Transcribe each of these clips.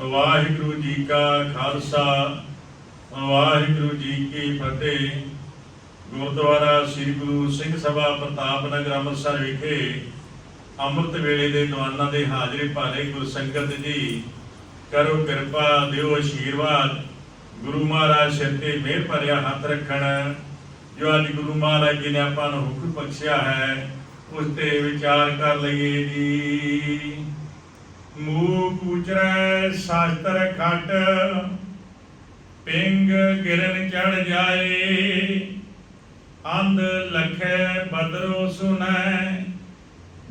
ਵਾਹਿਗੁਰੂ ਜੀ ਕਾ ਖਾਲਸਾ, ਵਾਹਿਗੁਰੂ ਜੀ ਕੀ ਫਤਿਹ। ਗੁਰਦੁਆਰਾ ਸ੍ਰੀ ਗੁਰੂ ਸਿੰਘ ਸਭਾ ਪ੍ਰਤਾਪ ਨਗਰ ਅੰਮ੍ਰਿਤਸਰ ਵਿਖੇ ਅੰਮ੍ਰਿਤ ਵੇਲੇ ਦੇ ਦੀਵਾਨਾਂ ਦੇ ਹਾਜ਼ਰੇ ਭਾਰੇ ਗੁਰਸੰਗਤ ਜੀ, ਕਰੋ ਕਿਰਪਾ, ਦਿਓ ਆਸ਼ੀਰਵਾਦ ਗੁਰੂ ਮਹਾਰਾਜ ਸਿਰ ਤੇ ਮਿਹਰ ਭਰਿਆ ਹੱਥ ਰੱਖਣ। ਜੋ ਅੱਜ ਗੁਰੂ ਮਹਾਰਾਜ ਜੀ ਨੇ ਆਪਾਂ ਨੂੰ ਹੁਕਮ ਬਖਸ਼ਿਆ ਹੈ, ਉਸ ਤੇ ਵਿਚਾਰ ਕਰ ਲਈਏ ਜੀ। ਮੂਕ ਉਚਰੈ ਸ਼ਾਸਤਰ ਖਟ, ਪਿੰਗ ਗਿਰਨ ਚੜ ਜਾਏ। ਅੰਧ ਲਖੈ, ਬਦਰੋ ਸੁਨੈ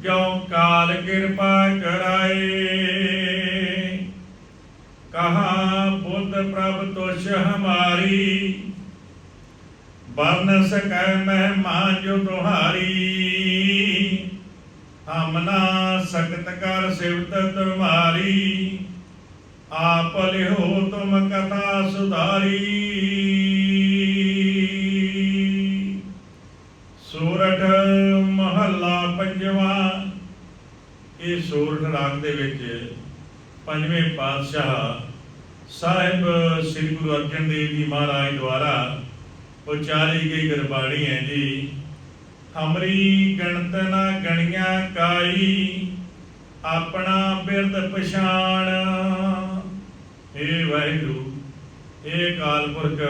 ਜੋ ਕਾਲ ਕਿਰਪਾ ਕਰਾਏ ਕਹਾ, ਬੁੱਧ ਪ੍ਰਭ ਤੁਸ਼ ਹਮਾਰੀ ਬਰਨ ਸਕੈ ਮਹਿਮਾ ਜੋ ਤੁਹਾਰੀ ਹਮ ਨਾ ਸਕਤ ਕਰ ਸਿਵਤ ਤੁਮਾਰੀ ਆਪ ਲਿਓ ਤੁਮ ਕਥਾ ਸੁਧਾਰੀ। ਸੂਰਠ ਮਹੱਲਾ ਪੰਜਵਾ, ਇਹ ਸੂਰਠ ਰਾਗ ਦੇ ਵਿੱਚ ਪੰਜਵੇਂ ਪਾਤਸ਼ਾਹ ਸਾਹਿਬ ਸ੍ਰੀ ਗੁਰੂ ਅਰਜਨ ਦੇਵ ਜੀ ਮਹਾਰਾਜ ਦੁਆਰਾ ਉਚਾਰੀ ਗਈ ਗੁਰਬਾਣੀ ਹੈ ਜੀ। ਹਮਰੀ ਗਣਤ ਨਾ ਗਣੀਆਂ ਕਾਈ, ਆਪਣਾ ਬਿਰਦ ਪਛਾਣ। ਏ ਵਾਹਿਗੁਰੂ ਏ ਅਕਾਲ ਪੁਰਖ,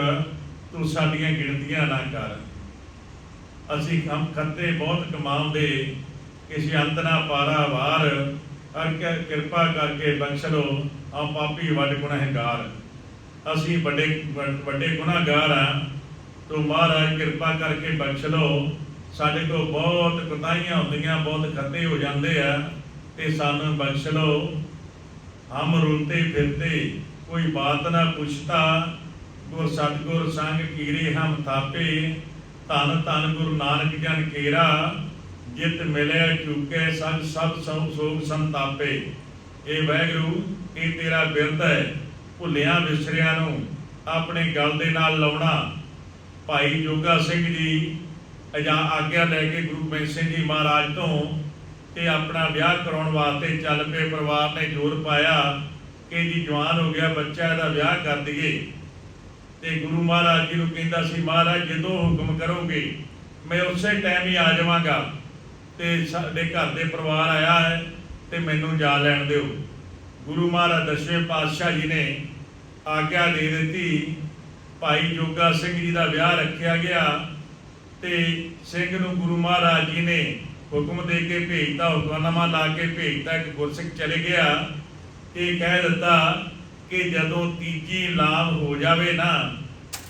ਤੂੰ ਸਾਡੀਆਂ ਗਿਣਤੀਆਂ ਨਾ ਕਰ। ਅਸੀਂ ਕੰਮ ਖੱਤੇ ਬਹੁਤ ਕਮਾਉਂਦੇ ਕਿਸੇ ਅੰਤ ਨਾ ਪਾਰਾ ਵਾਰ ਹਰ ਕਿਰਪਾ ਕਰਕੇ ਬਖਸ਼ ਲੋ ਆ ਪਾਪੀ ਵੱਡ ਗੁਨਾਹਗਾਰ। ਅਸੀਂ ਵੱਡੇ ਵੱਡੇ ਗੁਨਾਹਗਾਰ ਆ, ਤੂੰ ਮਹਾਰਾਜ ਕਿਰਪਾ ਕਰਕੇ ਬਖਸ਼ ਲੋ ਸਾਡੇ ਕੋਲ ਬਹੁਤ ਕੁਤਾਈਆਂ ਹੁੰਦੀਆਂ, ਬਹੁਤ ਖੱਤੇ ਹੋ ਜਾਂਦੇ ਆ, ਤੇ ਸਾਨੂੰ ਬਖਸ਼ ਲਓ। ਹਮ ਰੁਲਤੇ ਫਿਰਤੇ, ਕੋਈ ਬਾਤ ਨਾ ਪੁੱਛਤਾ। ਗੁਰ ਸਤਗੁਰ ਸੰਗ ਕੀਰੇ ਹਮ ਥਾਪੇ, ਧੰਨ ਧੰਨ ਗੁਰੂ ਨਾਨਕ ਜਨ ਕੇਰਾ, ਜਿਤ ਮਿਲਿਆ ਚੁੱਕੇ ਸੰਗ ਸਭ ਸਭ ਸੋਗ ਸੰਤਾਪੇ। ਇਹ ਵੈਗਰੂ ਇਹ ਤੇਰਾ ਬਿਰਧ ਹੈ, ਭੁੱਲਿਆਂ ਵਿਸਰਿਆਂ ਨੂੰ, ਆਪਣੇ ਗਲ ਦੇ ਨਾਲ ਲਾਉਣਾ। ਭਾਈ ਜੋਗਾ ਸਿੰਘ ਜੀ ਅਜਾ ਆਗਿਆ ਲੈ ਕੇ ਗੁਰੂ ਗੋਬਿੰਦ ਸਿੰਘ ਜੀ ਮਹਾਰਾਜ ਤੋਂ ਤੇ ਆਪਣਾ ਵਿਆਹ ਕਰਾਉਣ ਵਾਸਤੇ ਚੱਲ ਪਏ ਪਰਿਵਾਰ ਨੇ ਜ਼ੋਰ ਪਾਇਆ ਕਿ ਜੀ ਜਵਾਨ ਹੋ ਗਿਆ, ਬੱਚਾ ਇਹਦਾ ਵਿਆਹ ਕਰ ਦਈਏ। ਤੇ ਗੁਰੂ ਮਹਾਰਾਜ ਜੀ ਨੂੰ ਕਹਿੰਦਾ ਸੀ, ਮਹਾਰਾਜ, ਜਦੋਂ ਹੁਕਮ ਕਰੋਗੇ, ਮੈਂ ਉਸੇ ਟਾਈਮ ਹੀ ਆ ਜਾਵਾਂਗਾ ਤੇ ਸਾਡੇ ਘਰ ਦੇ ਪਰਿਵਾਰ ਆਇਆ ਹੈ ਤੇ ਮੈਨੂੰ ਜਾ ਲੈਣ ਦਿਓ। ਗੁਰੂ ਮਹਾਰਾਜ ਦਸਵੇਂ ਪਾਤਸ਼ਾਹ ਜੀ ਨੇ ਆਗਿਆ ਦੇ ਦਿੱਤੀ। ਭਾਈ ਜੋਗਾ ਸਿੰਘ ਜੀ ਦਾ ਵਿਆਹ ਰੱਖਿਆ ਗਿਆ। ਤੇ ਸਿੰਘ ਨੂੰ ਗੁਰੂ ਮਹਾਰਾਜ ਜੀ ਨੇ ਹੁਕਮ ਦੇ ਕੇ ਭੇਜਤਾ, ਹੁਕਮਨਾਮਾ ਲਾ ਕੇ ਭੇਜਤਾ ਕਿ ਗੁਰਸਿੱਖ ਚਲੇ ਗਿਆ। ਇਹ ਕਹਿ ਦਿੱਤਾ ਕਿ ਜਦੋਂ ਤੀਜੀ ਲਾਭ ਹੋ ਜਾਵੇ ਨਾ,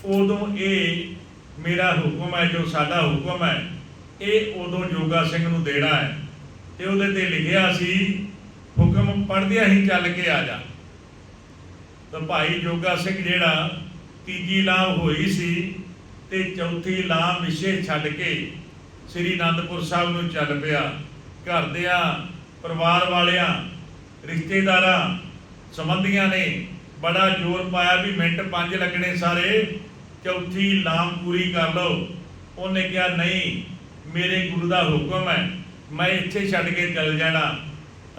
ਉਦੋਂ ਇਹ ਮੇਰਾ ਹੁਕਮ ਹੈ, ਜੋ ਸਾਡਾ ਹੁਕਮ ਹੈ, ਇਹ ਉਦੋਂ ਜੋਗਾ ਸਿੰਘ ਨੂੰ ਦੇਣਾ ਹੈ। ਤੇ ਉਹਦੇ ਤੇ ਲਿਖਿਆ ਸੀ, ਹੁਕਮ ਪੜਦਿਆਂ ਹੀ ਚੱਲ ਕੇ ਆ ਜਾ। ਤਾਂ ਭਾਈ ਜੋਗਾ ਸਿੰਘ ਜਿਹੜਾ ਤੀਜੀ ਲਾਭ ਹੋਈ ਸੀ ਤੇ ਚੌਥੀ ਲਾਭ ਵਿਸ਼ੇ ਛੱਡ ਕੇ ਸ੍ਰੀ ਅਨੰਦਪੁਰ ਸਾਹਿਬ ਨੂੰ ਚੱਲ ਪਿਆ। ਘਰਦਿਆਂ, ਪਰਿਵਾਰ ਵਾਲਿਆਂ, ਰਿਸ਼ਤੇਦਾਰਾਂ ਸੰਬੰਧੀਆਂ ਨੇ ਬੜਾ ਜ਼ੋਰ ਪਾਇਆ ਵੀ ਮਿੰਟ ਪੰਜ ਲੱਗਣੇ ਸਾਰੇ, ਚੌਥੀ ਲਾਮ ਪੂਰੀ ਕਰ ਲਓ। ਉਹਨੇ ਕਿਹਾ, ਨਹੀਂ, ਮੇਰੇ ਗੁਰੂ ਦਾ ਹੁਕਮ ਹੈ, ਮੈਂ ਇੱਥੇ ਛੱਡ ਕੇ ਚੱਲ ਜਾਣਾ।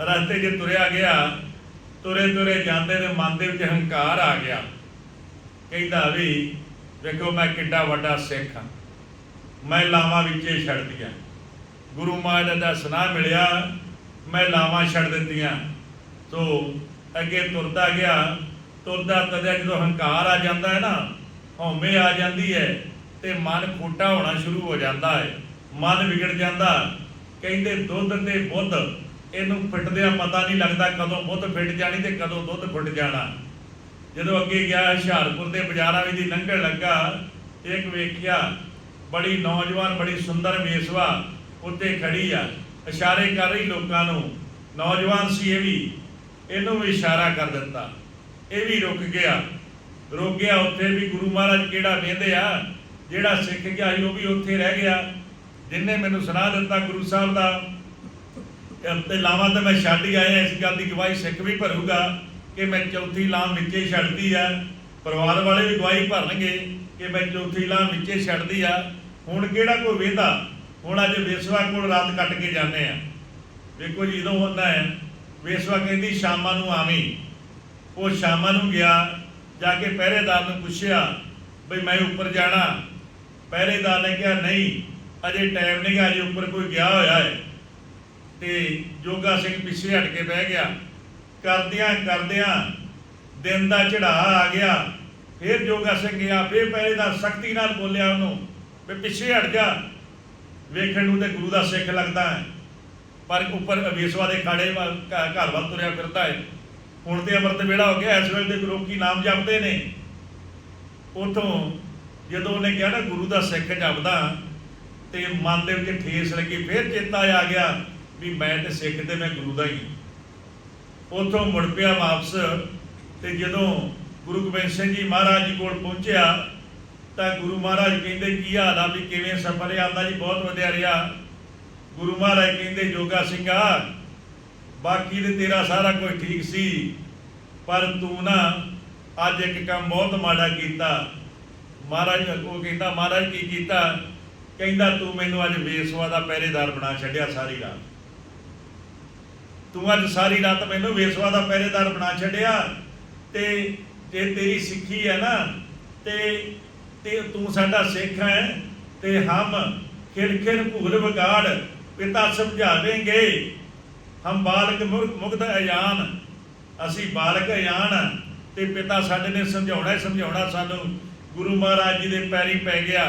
ਰਸਤੇ 'ਚ ਤੁਰਿਆ ਗਿਆ ਤੁਰੇ ਤੁਰੇ ਜਾਂਦੇ ਨੇ ਮਨ ਦੇ ਵਿੱਚ ਹੰਕਾਰ ਆ ਗਿਆ। ਕਹਿੰਦਾ ਵੀ ਵੇਖੋ ਮੈਂ ਕਿੱਡਾ ਵੱਡਾ ਸਿੱਖ ਹਾਂ। ਮੈਂ ਲਾਵਾਂ ਵਿੱਚੇ ਛੱਡ ਦਿੱਤੀਆਂ। ਗੁਰੂ ਮਹਾਰਾਜ ਦਾ ਸੁਨਾਹ ਮਿਲਿਆ, ਮੈਂ ਲਾਵਾਂ ਛੱਡ ਦਿੱਤੀਆਂ। ਸੋ ਅੱਗੇ ਤੁਰਦਾ ਗਿਆ, ਤੁਰਦਾ ਤਦਿਆ ਜਦੋਂ ਹੰਕਾਰ ਆ ਜਾਂਦਾ ਹੈ ਨਾ, ਹਉਮੈ ਆ ਜਾਂਦੀ ਹੈ ਤੇ ਮਨ ਖੋਟਾ ਹੋਣਾ ਸ਼ੁਰੂ ਹੋ ਜਾਂਦਾ ਹੈ। ਮਨ ਵਿਗੜ ਜਾਂਦਾ। ਕਹਿੰਦੇ, ਦੁੱਧ ਤੇ ਬੁੱਧ। ਇਹਨੂੰ ਫਿੱਟਦਿਆਂ ਪਤਾ ਨਹੀਂ ਲੱਗਦਾ ਕਦੋਂ ਬੁੱਧ ਫਿੱਟ ਜਾਣੀ ਤੇ ਕਦੋਂ ਦੁੱਧ ਫੁੱਟ ਜਾਣਾ। ਜਦੋਂ ਅੱਗੇ ਗਿਆ, ਹੁਸ਼ਿਆਰਪੁਰ ਦੇ ਬਾਜ਼ਾਰਾਂ ਵਿੱਚ ਲੰਘਣ ਲੱਗਾ, ਇੱਕ ਵੇਖਿਆ, ਬੜੀ ਨੌਜਵਾਨ, ਬੜੀ ਸੁੰਦਰ ਵੇਸਵਾ ਉੱਤੇ ਖੜੀ ਆ। ਇਸ਼ਾਰੇ ਕਰ ਰਹੀ ਲੋਕਾਂ ਨੂੰ। ਨੌਜਵਾਨ ਸੀ ਇਹ ਵੀ। ਇਹਨੂੰ ਵੀ ਇਸ਼ਾਰਾ ਕਰ ਦਿੱਤਾ। ਇਹ ਵੀ ਰੁਕ ਗਿਆ। ਰੁਕ ਗਿਆ ਉੱਥੇ ਵੀ ਗੁਰੂ ਮਹਾਰਾਜ ਕਿਹੜਾ ਵੇਂਦੇ ਆ? ਜਿਹੜਾ ਸਿੱਖ ਗਿਆ ਸੀ ਉਹ ਵੀ ਉੱਥੇ ਰਹਿ ਗਿਆ। ਜਿਨਨੇ ਮੈਨੂੰ ਸੁਣਾ ਦਿੱਤਾ ਗੁਰੂ ਸਾਹਿਬ ਦਾ, ਤੇ ਲਾਵਾਂ ਤੇ ਮੈਂ ਛੱਡ ਹੀ ਆਇਆ, ਇਸ ਗੱਲ ਦੀ ਗਵਾਹੀ ਸਿੱਖ ਵੀ ਭਰੂਗਾ। ਕਿ ਮੈਂ ਚੌਥੀ ਲਾਮ ਵਿੱਚੇ ਛੱਡਦੀ ਆ। ਪਰਿਵਾਰ ਵਾਲੇ ਵੀ ਗਵਾਹੀ ਭਰਨਗੇ ਕਿ ਮੈਂ ਚੌਥੀ ਲਾਮ ਵਿੱਚੇ ਛੱਡਦੀ ਆ। ਹੁਣ ਕਿਹੜਾ ਕੋਈ ਵੇਂਦਾ? ਹੁਣ ਅੱਜ ਵੇਸਵਾ ਕੋਲ ਰਾਤ ਕੱਟ ਕੇ ਜਾਂਦੇ ਆ। ਦੇਖੋ ਜੀ, ਜਦੋਂ ਹੁੰਦਾ ਹੈ, ਵੇਸਵਾ ਕਹਿੰਦੀ, ਸ਼ਾਮਾਂ ਨੂੰ ਆਵੀਂ। ਉਹ ਸ਼ਾਮਾਂ ਨੂੰ ਗਿਆ, ਜਾ ਕੇ ਪਹਿਰੇਦਾਰ ਨੂੰ ਪੁੱਛਿਆ, ਬਈ ਮੈਂ ਉੱਪਰ ਜਾਣਾ। ਪਹਿਰੇਦਾਰ ਨੇ ਕਿਹਾ, ਨਹੀਂ, ਅਜੇ ਟਾਈਮ ਨਹੀਂ ਗਿਆ ਅਜੇ ਉੱਪਰ ਕੋਈ ਗਿਆ ਹੋਇਆ ਹੈ। ਤੇ ਜੋਗਾ ਸਿੰਘ ਪਿੱਛੇ ਹਟ ਕੇ ਬਹਿ ਗਿਆ। ਕਰਦਿਆਂ ਕਰਦਿਆਂ ਦਿਨ ਦਾ ਚੜਾ ਆ ਗਿਆ। ਫਿਰ ਜੋਗਾ ਸਿੰਘ ਗਿਆ, ਫਿਰ ਪਹਿਰੇਦਾਰ ਸਖਤੀ ਨਾਲ ਬੋਲਿਆ ਉਹਨੂੰ ਵੀ ਪਿੱਛੇ ਹਟ ਜਾ। ਵੇਖਣ ਨੂੰ ਤੇ ਗੁਰੂ ਦਾ ਸਿੱਖ ਲੱਗਦਾ ਹੈ। ਪਰ ਉੱਪਰ ਅਵੇਸਵਾ ਦੇ ਖਾੜੇ ਵੱਲ, ਘ- ਘਰ ਵੱਲ ਤੁਰਿਆ ਫਿਰਦਾ ਹੈ। ਹੁਣ ਤੇ ਅੰਮ੍ਰਿਤ ਵੇਲਾ ਹੋ ਗਿਆ, ਇਸ ਵੇਲੇ ਦੇ ਲੋਕੀ ਨਾਮ ਜਪਦੇ ਨੇ। ਉਥੋਂ ਜਦੋਂ ਉਹਨੇ ਕਿਹਾ ਨਾ ਗੁਰੂ ਦਾ ਸਿੱਖ ਜਪਦਾ, ਤੇ ਮਨ ਦੇ ਵਿੱਚ ਠੇਸ ਲੱਗੀ, ਫਿਰ ਚੇਤਾ ਆ ਗਿਆ ਵੀ ਮੈਂ ਤੇ ਸਿੱਖ ਤੇ ਮੈਂ ਗੁਰੂ ਦਾ ਹੀ। ਉਥੋਂ ਮੁੜ ਪਿਆ ਵਾਪਸ ਤੇ ਜਦੋਂ ਗੁਰੂ ਗੋਬਿੰਦ ਸਿੰਘ ਜੀ ਮਹਾਰਾਜ ਜੀ ਕੋਲ ਪਹੁੰਚਿਆ ਤਾਂ ਗੁਰੂ ਮਹਾਰਾਜ ਕਹਿੰਦੇ, ਕੀ ਹਾਲ ਆ ਵੀ ਕਿਵੇਂ ਸਫਰ ਆਂਦਾ ਜੀ, ਬਹੁਤ ਵਧੀਆ ਰਿਹਾ। ਗੁਰੂ ਮਹਾਰਾਜ ਕਹਿੰਦੇ, ਜੋਗਾ ਸਿੰਘਾ ਬਾਕੀ ਤੇ ਤੇਰਾ ਸਾਰਾ ਕੁਝ ਠੀਕ ਸੀ, ਪਰ ਤੂੰ ਨਾ ਅੱਜ ਇੱਕ ਕੰਮ ਬਹੁਤ ਮਾੜਾ ਕੀਤਾ। ਮਹਾਰਾਜ ਉਹ ਕਹਿੰਦਾ, ਮਹਾਰਾਜ ਕੀ ਕੀਤਾ? ਕਹਿੰਦਾ, ਤੂੰ ਮੈਨੂੰ ਅੱਜ ਬੇਸਵਾ ਦਾ ਪਹਿਰੇਦਾਰ ਬਣਾ ਛੱਡਿਆ ਸਾਰੀ ਰਾਤ। ਤੂੰ ਅੱਜ ਸਾਰੀ ਰਾਤ ਮੈਨੂੰ ਵੇਸਵਾ ਦਾ ਪਹਿਰੇਦਾਰ ਬਣਾ ਛੱਡਿਆ ਤੇ ਜੇ ਤੇਰੀ ਸਿੱਖੀ ਹੈ ਨਾ, ਤੇ ਤੇ ਤੂੰ ਸਾਡਾ ਸਿੱਖ ਹੈ, ਤੇ ਹਮ ਖਿਲ ਭੂਲ ਵਿਗਾੜ, ਪਿਤਾ ਸਮਝਾਵੇਂਗੇ ਹਮ ਬਾਲਕ ਮੁਰ- ਮੁਗਧ ਅਜਾਨ ਅਸੀਂ ਬਾਲਕ ਅਜਾਨ ਤੇ ਪਿਤਾ ਸਾਡੇ ਨੇ ਸਮਝਾਉਣਾ ਸਮਝਾਉਣਾ ਸਾਨੂੰ। ਗੁਰੂ ਮਹਾਰਾਜ ਜੀ ਦੇ ਪੈਰੀ ਪੈ ਗਿਆ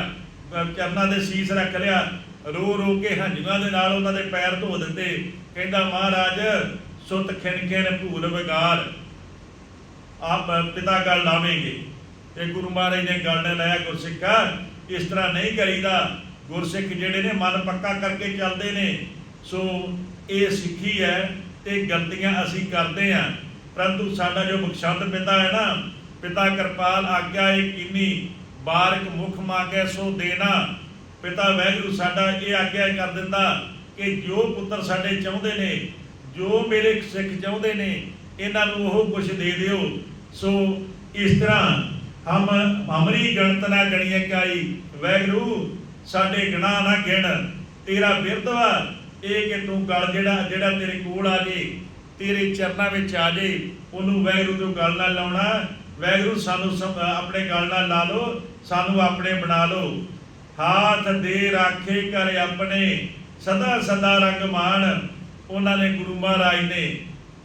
ਚਰਨਾਂ ਦੇ ਸੀਸ ਰੱਖ ਲਿਆ ਰੋ ਰੋ ਕੇ ਹੰਝੂਆਂ ਦੇ ਨਾਲ ਉਹਨਾਂ ਦੇ ਪੈਰ ਧੋ ਦਿੱਤੇ। ਕਹਿੰਦਾ, ਮਹਾਰਾਜ, ਸੁਤ ਖਿਨ ਖਿਨ ਭੂਲ ਵਿਗਾੜ। ਆਪ ਪਿਤਾ ਗੱਲ ਲਾਵੇਂਗੇ। ਤੇ ਗੁਰੂ ਮਹਾਰਾਜ ਨੇ ਗੱਲ ਨੇ ਲਾਇਆ ਗੁਰਸਿੱਖਾ, ਇਸ ਤਰ੍ਹਾਂ ਨਹੀਂ ਕਰੀਦਾ। ਗੁਰਸਿੱਖ ਜਿਹੜੇ ਨੇ, ਮਨ ਪੱਕਾ ਕਰਕੇ ਚੱਲਦੇ ਨੇ। ਸੋ ਇਹ ਸਿੱਖੀ ਹੈ ਤੇ ਗਲਤੀਆਂ ਅਸੀਂ ਕਰਦੇ ਆ ਪਰੰਤੂ ਸਾਡਾ ਜੋ ਬਖਸ਼ੰਦ ਪਿਤਾ ਹੈ ਨਾ, ਪਿਤਾ ਕਿਰਪਾਲ ਆਗਿਆ ਇਹ ਕੀਨੀ ਬਾਰਕ ਮੁਖ ਮੰਗੈ ਸੋ ਦੇਣਾ। ਪਿਤਾ ਵੈਗੁਰੂ ਸਾਡਾ ਇਹ ਆਗਿਆ ਕਰ ਦਿੰਦਾ ਕਿ ਜੋ ਪੁੱਤਰ ਸਾਡੇ ਚਾਹੁੰਦੇ ਨੇ, ਜੋ ਮੇਰੇ ਸਿੱਖ ਚਾਹੁੰਦੇ ਨੇ, ਇਹਨਾਂ ਨੂੰ ਉਹ ਕੁਝ ਦੇ ਦਿਓ। ਸੋ ਇਸ ਤਰ੍ਹਾਂ ਹਮ ਹਮਰੀ ਗਣਤ ਨਾ ਗਣੀਏ ਕਾਈ। ਵੈਗਰੂ ਸਾਡੇ ਗਣਾ ਨਾ ਗਿਣ। ਤੇਰਾ ਬਿਰਧ ਵਾ ਇਹ ਕਿ ਤੂੰ ਗਲ ਜਿਹੜਾ ਜਿਹੜਾ ਤੇਰੇ ਕੋਲ ਆ ਜੇ, ਤੇਰੇ ਚਰਨਾਂ ਵਿੱਚ ਆ ਜੇ, ਉਹਨੂੰ ਵੈਗਰੂ ਤੋਂ ਗਲ ਨਾਲ ਲਾਉਣਾ। ਵੈਗਰੂ ਸਾਨੂੰ ਆਪਣੇ ਗਲ ਨਾਲ ਲਾ ਲਓ, ਸਾਨੂੰ ਆਪਣੇ ਬਣਾ ਲਓ। ਹਾਥ ਦੇ ਰਾਖੇ ਕਰ ਆਪਣੇ, ਸਦਾ ਸਦਾ ਰੰਗ ਮਾਣ ਉਹਨਾਂ ਨੇ ਗੁਰੂ ਮਹਾਰਾਜ ਨੇ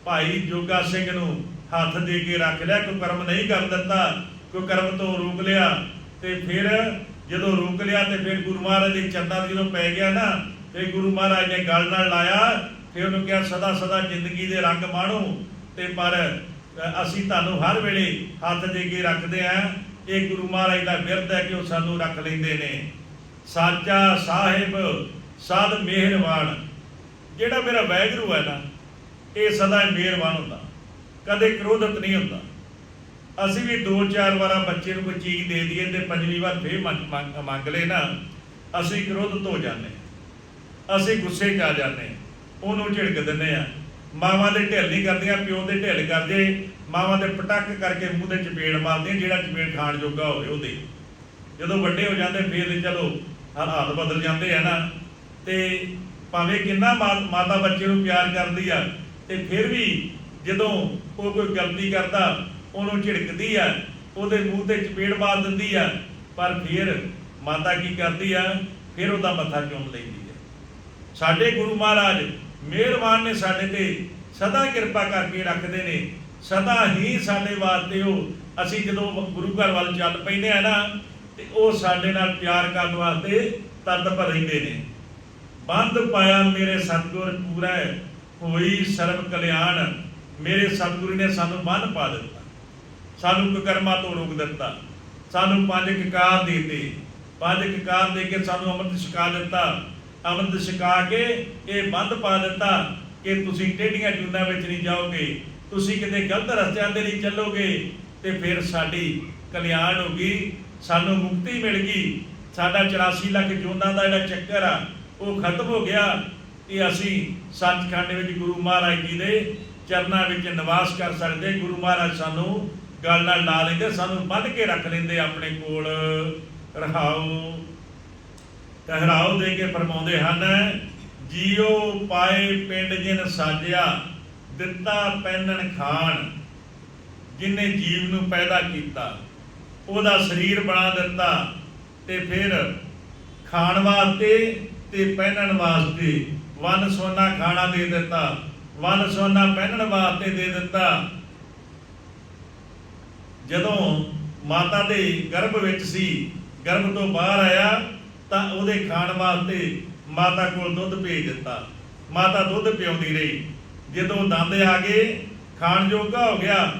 ਭਾਈ ਜੋਗਾ ਸਿੰਘ ਨੂੰ ਹੱਥ ਦੇ ਕੇ ਰੱਖ ਲਿਆ, ਕੋਈ ਕਰਮ ਨਹੀਂ ਕਰ ਦਿੱਤਾ, ਕੋਈ ਕਰਮ ਤੋਂ ਰੋਕ ਲਿਆ ਤੇ ਫਿਰ ਜਦੋਂ ਰੋਕ ਲਿਆ ਤੇ ਫਿਰ ਗੁਰੂ ਮਹਾਰਾਜ ਦੇ ਚਰਨਾਂ ਜਦੋਂ ਪੈ ਗਿਆ ਨਾ ਤੇ ਗੁਰੂ ਮਹਾਰਾਜ ਨੇ ਗਲ ਨਾਲ ਲਾਇਆ ਤੇ ਉਹਨੂੰ ਕਿਹਾ, ਸਦਾ ਸਦਾ ਜ਼ਿੰਦਗੀ ਦੇ ਰੰਗ ਮਾਣੋ ਤੇ ਪਰ ਅਸੀਂ ਤੁਹਾਨੂੰ ਹਰ ਵੇਲੇ ਹੱਥ ਦੇ ਕੇ ਰੱਖਦੇ ਆ। ਇਹ ਗੁਰੂ ਮਹਾਰਾਜ ਦਾ ਬਿਰਧ ਹੈ ਕਿ ਉਹ ਸਾਨੂੰ ਰੱਖ ਲੈਂਦੇ ਨੇ। ਸਾਚਾ ਸਾਹਿਬ, ਸਦ ਮਿਹਰਬਾਨ। ਜਿਹੜਾ ਮੇਰਾ ਵੈਗਰੂ ਹੈ ਨਾ, ਇਹ ਸਦਾ ਹੀ ਮਿਹਰਬਾਨ ਹੁੰਦਾ। ਕਦੇ ਕ੍ਰੋਧਿਤ ਨਹੀਂ ਹੁੰਦਾ। ਅਸੀਂ ਵੀ ਦੋ ਚਾਰ ਵਾਰਾਂ ਬੱਚੇ ਨੂੰ ਕੋਈ ਚੀਜ਼ ਦੇ ਦਈਏ ਤੇ ਪੰਜਵੀਂ ਵਾਰ ਫੇਰ ਮੰਗ- ਮੰਗ ਲਏ ਨਾ, ਅਸੀਂ ਕ੍ਰੋਧਿਤ ਹੋ ਜਾਂਦੇ ਹਾਂ। ਅਸੀਂ ਗੁੱਸੇ 'ਚ ਆ ਜਾਂਦੇ ਹਾਂ। ਉਹਨੂੰ ਝਿੜਕ ਦਿੰਦੇ ਆ ਮਾਵਾਂ ਦੇ ਢਿੱਲ ਨਹੀਂ ਕਰਦੀਆਂ, ਪਿਓ ਦੇ ਢਿੱਲ ਕਰਦੇ। ਮਾਵਾਂ ਦੇ ਪਟਕ ਕਰਕੇ ਮੂੰਹ ਦੇ ਚਪੇੜ ਮਾਰਦੀਆਂ, ਜਿਹੜਾ ਚਪੇੜ ਖਾਣ ਜੋਗਾ ਹੋਵੇ ਉਹਦੇ। ਜਦੋਂ ਵੱਡੇ ਹੋ ਜਾਂਦੇ, ਫੇਰ ਚਲੋ ਹਾਲਾਤ ਬਦਲ ਜਾਂਦੇ ਆ ਨਾ। ਤੇ ਭਾਵੇਂ ਕਿੰਨਾ ਮਾ- ਮਾਤਾ ਬੱਚੇ ਨੂੰ ਪਿਆਰ ਕਰਦੀ ਆ, ਤੇ ਫਿਰ ਵੀ ਜਦੋਂ ਉਹ ਕੋਈ ਗਲਤੀ ਕਰਦਾ, ਉਹਨੂੰ ਝਿੜਕਦੀ ਆ, ਉਹਦੇ ਮੂੰਹ ਤੇ ਚਪੇੜ ਮਾਰ ਦਿੰਦੀ ਆ, ਪਰ ਫਿਰ ਮਾਤਾ ਕੀ ਕਰਦੀ ਆ, ਫਿਰ ਉਹਦਾ ਮੱਥਾ ਚੁੰਮ ਲੈਂਦੀ ਆ। ਸਾਡੇ ਗੁਰੂ ਮਹਾਰਾਜ ਮਿਹਰਬਾਨ ਨੇ ਸਾਡੇ ਤੇ ਸਦਾ ਕਿਰਪਾ ਕਰਕੇ ਰੱਖਦੇ ਨੇ। ਸਦਾ ਹੀ ਸਾਡੇ ਵਾਸਤੇ ਉਹ, ਅਸੀਂ ਜਦੋਂ ਗੁਰੂ ਘਰ ਵੱਲ ਚੱਲ ਪੈਂਦੇ ਆ ਨਾ ਤੇ ਉਹ ਸਾਡੇ ਨਾਲ ਪਿਆਰ ਕਰਨ ਵਾਸਤੇ ਤਤਪਰ ਰਹਿੰਦੇ ਨੇ। ਬੰਦ ਪਾਇਆ ਮੇਰੇ ਸਤਿਗੁਰ ਪੂਰਾ ਹੋਈ ਸਰਬ ਕਲਿਆਣ। ਮੇਰੇ ਸਤਿਗੁਰੂ ਨੇ ਸਾਨੂੰ ਬੰਨ ਪਾ ਦਿੱਤਾ। ਸਾਨੂੰ ਕੁਕਰਮਾਂ ਤੋਂ ਰੋਕ ਦਿੱਤਾ। ਸਾਨੂੰ ਪੰਜ ਕਕਾਰ ਦਿੱਤੇ। ਪੰਜ ਕਕਾਰ ਦੇ ਕੇ ਸਾਨੂੰ ਅੰਮ੍ਰਿਤ ਛਕਾ ਦਿੱਤਾ। ਅੰਮ੍ਰਿਤ ਛਕਾ ਕੇ ਇਹ ਬੰਦ ਪਾ ਦਿੱਤਾ ਕਿ ਤੁਸੀਂ ਟੇਢੀਆਂ ਜੁੰਨਾਂ ਵਿੱਚ ਨਹੀਂ ਜਾਓਗੇ। ਤੁਸੀਂ ਕਿਤੇ ਗਲਤ ਰਸਤਿਆਂ ਤੇ ਨਹੀਂ ਚੱਲੋਗੇ ਤੇ ਫਿਰ ਸਾਡੀ ਕਲਿਆਣ ਹੋ ਗਈ। ਸਾਨੂੰ ਮੁਕਤੀ ਮਿਲ ਗਈ। ਸਾਡਾ 84 ਲੱਖ ਜੂਨਾਂ ਦਾ ਜਿਹੜਾ ਚੱਕਰ ਆ, ਉਹ ਖਤਮ ਹੋ ਗਿਆ ਕਿ ਅਸੀਂ ਸੱਚਖੰਡ ਵਿੱਚ ਗੁਰੂ ਮਹਾਰਾਜ ਜੀ ਦੇ ਚਰਨਾਂ ਵਿੱਚ ਨਿਵਾਸ ਕਰ ਸਕਦੇ। ਗੁਰੂ ਮਹਾਰਾਜ ਸਾਨੂੰ ਗੱਲ ਨਾਲ ਲਾ ਲੈਂਦੇ, ਸਾਨੂੰ ਬੰਨ੍ਹ ਕੇ ਰੱਖ ਲੈਂਦੇ ਆਪਣੇ ਕੋਲ। ਰਹਾਉ ਤਹਰਾਉ ਦੇ ਕੇ ਫਰਮਾਉਂਦੇ ਹਨ ਜੀਉ ਪਾਏ ਪਿੰਡ ਜਿਨ ਸਾਜਿਆ, ਦਿੱਤਾ ਪੈਨਣ ਖਾਣ, ਜਿਨੇ ਜੀਵ ਨੂੰ ਪੈਦਾ ਕੀਤਾ। ਉਹਦਾ ਸਰੀਰ ਬਣਾ ਦਿੱਤਾ ਤੇ ਫਿਰ ਖਾਣ ਵਾਸਤੇ ਤੇ ਪਹਿਨਣ ਵਾਸਤੇ ਵਨ ਸੋਨਾ ਖਾਣਾ ਦੇ ਦਿੱਤਾ, ਵਨ ਸੋਨਾ ਪਹਿਨਣ ਵਾਸਤੇ ਦੇ ਦਿੱਤਾ। ਜਦੋਂ ਮਾਤਾ ਦੇ ਗਰਭ ਵਿੱਚ ਸੀ, ਗਰਭ ਤੋਂ ਬਾਹਰ ਆਇਆ, ਤਾਂ ਉਹਦੇ ਖਾਣ ਵਾਸਤੇ ਮਾਤਾ ਕੋਲ ਦੁੱਧ ਭੇਜ ਦਿੱਤਾ। ਮਾਤਾ ਦੁੱਧ ਪਿਆਉਂਦੀ ਰਹੀ। ਜਦੋਂ ਦੰਦ ਆ ਗਏ ਖਾਣ ਜੋਗਾ ਹੋ ਗਿਆ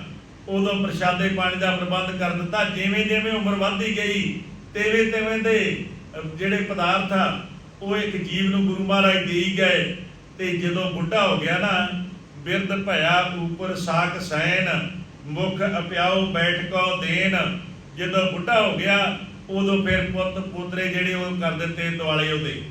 ਉਦੋਂ ਪ੍ਰਸ਼ਾਦੇ ਪਾਣੀ ਦਾ ਪ੍ਰਬੰਧ ਕਰ ਦਿੱਤਾ। ਜਿਵੇਂ ਜਿਵੇਂ ਉਮਰ ਵੱਧਦੀ ਗਈ, ਤਿਵੇਂ ਤਿਵੇਂ ਦੇ ਜਿਹੜੇ ਪਦਾਰਥ ਆ, ਉਹ ਇੱਕ ਜੀਵ ਨੂੰ ਗੁਰੂ ਮਹਾਰਾਜ ਦੇਈ ਗਏ। ਤੇ ਜਦੋਂ ਬੁੱਢਾ ਹੋ ਗਿਆ ਨਾ, ਬਿਰਧ ਭਇਆ ਉਪਰ ਸਾਖ ਸੈਨ ਮੁਖ ਅਪਿਆਉ ਬੈਠ ਕੋ ਦੇਨ ਜਦੋਂ ਬੁੱਢਾ ਹੋ ਗਿਆ, ਉਦੋਂ ਫਿਰ ਪੁੱਤ ਪੋਤਰੇ ਜਿਹੜੇ ਉਹ ਕਰ ਦਿੱਤੇ ਦੁਆਲੇ ਉਹਦੇ।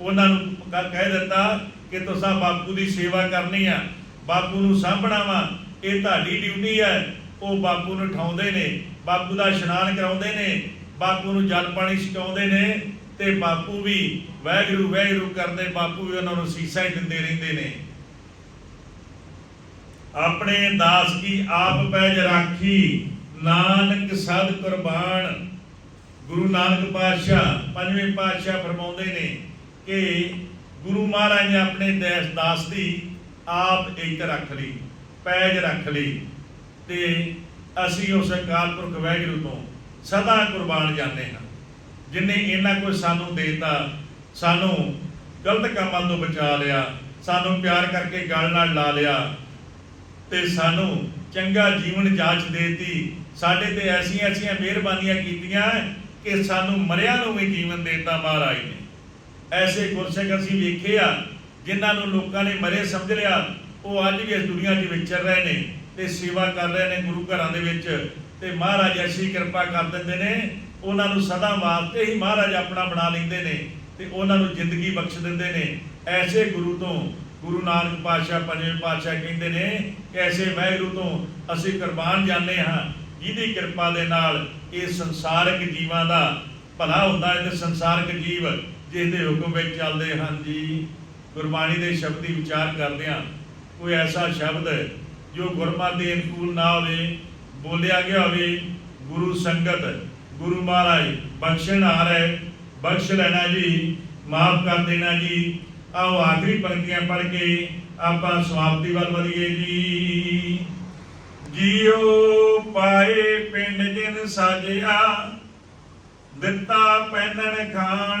ਉਹਨਾਂ ਨੂੰ ਕ- ਕਹਿ ਦਿੱਤਾ ਕਿ ਤੁਸੀਂ ਬਾਪੂ ਦੀ ਸੇਵਾ ਕਰਨੀ ਆ। ਬਾਪੂ ਨੂੰ ਸਾਂਭਣਾ ਵਾ, ਇਹ ਤੁਹਾਡੀ ਡਿਊਟੀ ਹੈ ਉਹ ਬਾਪੂ ਨੂੰ ਉਠਾਉਂਦੇ ਨੇ, ਬਾਪੂ ਦਾ ਇਸ਼ਨਾਨ ਕਰਾਉਂਦੇ ਨੇ, ਬਾਪੂ ਨੂੰ ਜਲ ਪਾਣੀ ਛਕਾਉਂਦੇ ਨੇ ਤੇ ਬਾਪੂ ਵੀ ਵੈਗਰੂ ਵੈਗਰੂ ਕਰਦੇ ਬਾਪੂ ਵੀ ਉਹਨਾਂ ਨੂੰ ਸੀਸਾ ਹੀ ਦਿੰਦੇ ਰਹਿੰਦੇ ਨੇ। ਆਪਣੇ ਦਾਸ ਕੀ ਆਪ ਪੈਜ ਰਾਖੀ, ਨਾਨਕ ਸਦ ਕੁਰਬਾਨ। ਗੁਰੂ ਨਾਨਕ ਪਾਤਸ਼ਾਹ, ਪੰਜਵੇਂ ਪਾਤਸ਼ਾਹ ਫਰਮਾਉਂਦੇ ਨੇ ਕਿ ਗੁਰੂ ਮਹਾਰਾਜ ਨੇ ਆਪਣੇ ਦੇਸ ਦਾਸ ਦੀ ਆਪ ਇੱਜ਼ਤ ਰੱਖ ਲਈ, ਪੈਜ ਰੱਖ ਲਈ। ਤੇ ਅਸੀਂ ਉਸ ਅਕਾਲ ਪੁਰਖ ਵਾਹਿਗੁਰੂ ਤੋਂ ਸਦਾ ਕੁਰਬਾਨ ਜਾਂਦੇ ਹਾਂ। ਜਿਨੇ ਇਹਨਾਂ ਕੁਝ ਸਾਨੂੰ ਦੇਤਾ, ਸਾਨੂੰ ਗਲਤ ਕੰਮਾਂ ਤੋਂ ਬਚਾ ਲਿਆ, ਸਾਨੂੰ ਪਿਆਰ ਕਰਕੇ ਗਲ ਨਾਲ ਲਾ ਲਿਆ ਤੇ ਸਾਨੂੰ ਚੰਗਾ ਜੀਵਨ ਜਾਚ ਦੇਤੀ। ਸਾਡੇ ਤੇ ਐਸੀਆਂ ਐਸੀਆਂ ਮਿਹਰਬਾਨੀਆਂ ਕੀਤੀਆਂ ਕਿ ਸਾਨੂੰ ਮਰਿਆ ਨੂੰ ਵੀ ਜੀਵਨ ਦੇਤਾ ਮਹਾਰਾਜ ਨੇ। ਐਸੇ ਗੁਰਸਿੱਖ ਅਸੀਂ ਵੇਖੇ ਆ, ਜਿਨ੍ਹਾਂ ਨੂੰ ਲੋਕਾਂ ਨੇ ਮਰੇ ਸਮਝ ਲਿਆ ਉਹ ਅੱਜ ਵੀ ਇਸ ਦੁਨੀਆ 'ਚ ਵਿਚਰ ਰਹੇ ਨੇ ਤੇ ਸੇਵਾ ਕਰ ਰਹੇ ਨੇ ਗੁਰੂ ਘਰਾਂ ਦੇ ਵਿੱਚ ਤੇ ਮਹਾਰਾਜ ਐਸੀ ਕਿਰਪਾ ਕਰ ਦਿੰਦੇ ਨੇ, ਉਹਨਾਂ ਨੂੰ ਸਦਾ ਵਾਸਤੇ ਹੀ ਮਹਾਰਾਜ ਆਪਣਾ ਬਣਾ ਲੈਂਦੇ ਨੇ ਤੇ ਉਹਨਾਂ ਨੂੰ ਜ਼ਿੰਦਗੀ ਬਖਸ਼ ਦਿੰਦੇ ਨੇ। ਐਸੇ ਗੁਰੂ ਤੋਂ ਗੁਰੂ ਨਾਨਕ ਪਾਤਸ਼ਾਹ ਪੰਜਵੇਂ ਪਾਤਸ਼ਾਹ ਕਹਿੰਦੇ ਨੇ ਕਿ ਐਸੇ ਵਾਹਿਗੁਰੂ ਤੋਂ ਅਸੀਂ ਕੁਰਬਾਨ ਜਾਂਦੇ ਹਾਂ, ਜਿਹਦੀ ਕਿਰਪਾ ਦੇ ਨਾਲ ਇਹ ਸੰਸਾਰਿਕ ਜੀਵਾਂ ਦਾ ਭਲਾ ਹੁੰਦਾ ਹੈ ਤੇ ਸੰਸਾਰਿਕ ਜੀਵ ਜਿਸ ਦੇ ਹੁਕਮ ਵਿੱਚ ਚੱਲਦੇ ਹਨ ਜੀ। ਗੁਰਬਾਣੀ ਦੇ ਸ਼ਬਦ ਦੀ ਵਿਚਾਰ ਕਰਦੇ ਹਾਂ। ਕੋਈ ਐਸਾ ਸ਼ਬਦ ਜੋ ਗੁਰਮਤਿ ਦੇ ਅਨੁਕੂਲ ਨਾ ਹੋਵੇ, ਬੋਲਿਆ ਗਿਆ ਹੋਵੇ, ਗੁਰੂ ਸੰਗਤ, ਗੁਰੂ ਮਹਾਰਾਜ ਬਖਸ਼ਣ ਆ ਰਹੇ, ਬਖਸ਼ ਲੈਣਾ ਜੀ, ਮਾਫ ਕਰ ਦੇਣਾ ਜੀ। ਆਓ ਆਖਰੀ ਪੰਕਤੀਆਂ ਪੜ੍ਹ ਕੇ ਆਪਾਂ ਸਮਾਪਤੀ ਵੱਲ ਵਧੀਏ ਜੀ। ਜੀਉ ਪਾਏ ਪਿੰਡ ਜਿਨ ਸਾਜਿਆ, ਦਿੱਤਾ ਪੈਨਣ ਖਾਣ।